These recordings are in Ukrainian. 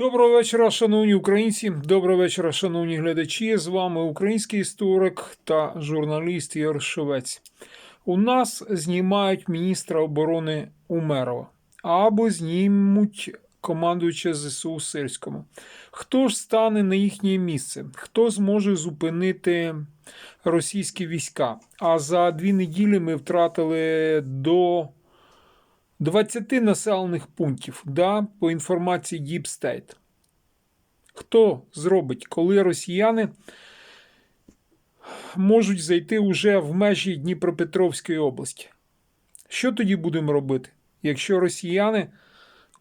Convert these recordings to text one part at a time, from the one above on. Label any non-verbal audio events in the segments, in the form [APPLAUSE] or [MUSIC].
Доброго вечора, шановні українці. Доброго вечора, шановні глядачі. З вами український історик та журналіст Ігор Шевець. У нас знімають міністра оборони Умерова або знімуть командуюча ЗСУ Сирському. Хто ж стане на їхнє місце? Хто зможе зупинити російські війська? А за дві неділі ми втратили до 20 населених пунктів, да, по інформації Deep State. Хто зробить, коли росіяни можуть зайти уже в межі Дніпропетровської області? Що тоді будемо робити, якщо росіяни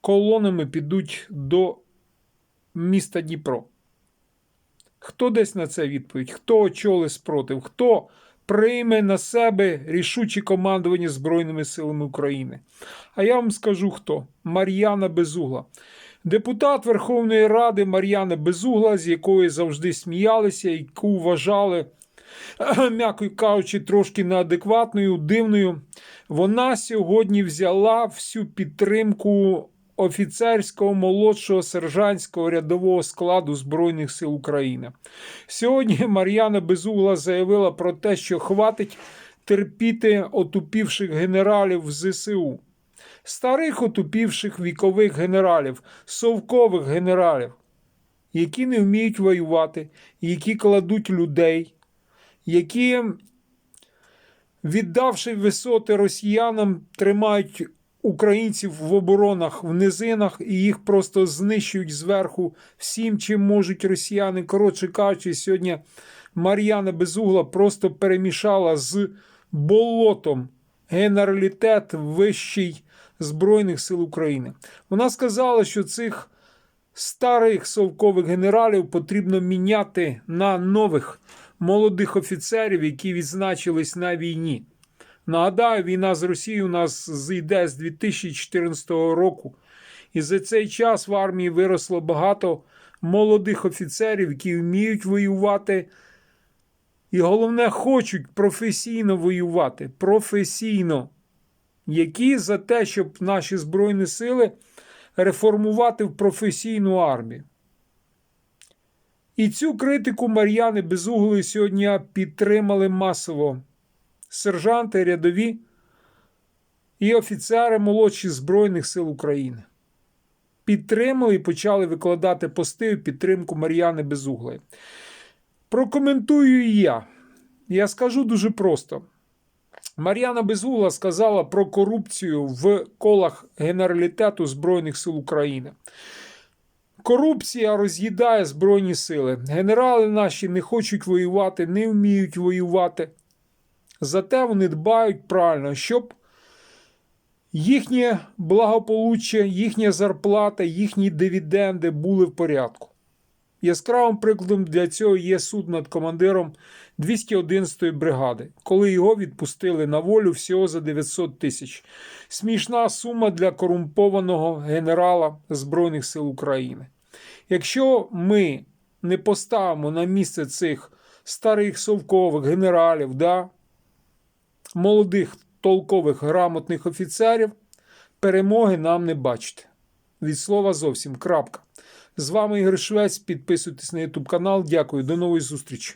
колонами підуть до міста Дніпро? Хто дасть на це відповідь? Хто очолить спротив? Хто прийме на себе рішуче командування Збройними силами України? А я вам скажу хто: Мар'яна Безугла. Депутат Верховної Ради Мар'яна Безугла, з якої завжди сміялися, яку вважали, [CLEARS THROAT] м'яко кажучи, трошки неадекватною, дивною. Вона сьогодні взяла всю підтримку офіцерського, молодшого, сержантського рядового складу Збройних сил України. Сьогодні Мар'яна Безугла заявила про те, що хватить терпіти отупівших генералів в ЗСУ старих отупівших вікових генералів, совкових генералів, які не вміють воювати, які кладуть людей, які, віддавши висоти росіянам, тримають українців в оборонах в низинах і їх просто знищують зверху всім, чим можуть росіяни. Коротше кажучи, сьогодні Мар'яна Безугла просто перемішала з болотом генералітет вищий Збройних сил України. Вона сказала, що цих старих совкових генералів потрібно міняти на нових молодих офіцерів, які відзначились на війні. Нагадаю, війна з Росією у нас зійде з 2014 року, і за цей час в армії виросло багато молодих офіцерів, які вміють воювати. І головне, хочуть професійно воювати. Професійно які за те, щоб наші Збройні сили реформувати в професійну армію. І цю критику Мар'яни Безуглої сьогодні підтримали масово сержанти, рядові і офіцери молодші Збройних сил України. Підтримали і почали викладати пости в підтримку Мар'яни Безуглої. Прокоментую і я. Я скажу дуже просто. Мар'яна Безугла сказала про корупцію в колах Генералітету Збройних сил України. Корупція роз'їдає Збройні сили. Генерали наші не хочуть воювати, не вміють воювати. Зате вони дбають правильно, щоб їхнє благополуччя, їхня зарплата, їхні дивіденди були в порядку. Яскравим прикладом для цього є суд над командиром 211-ї бригади, коли його відпустили на волю всього за 900 тисяч. Смішна сума для корумпованого генерала Збройних сил України. Якщо ми не поставимо на місце цих старих совкових генералів, да, молодих толкових грамотних офіцерів, перемоги нам не бачити. Від слова зовсім крапка. З вами Ігор Швець. Підписуйтесь на YouTube канал. Дякую, до нової зустрічі.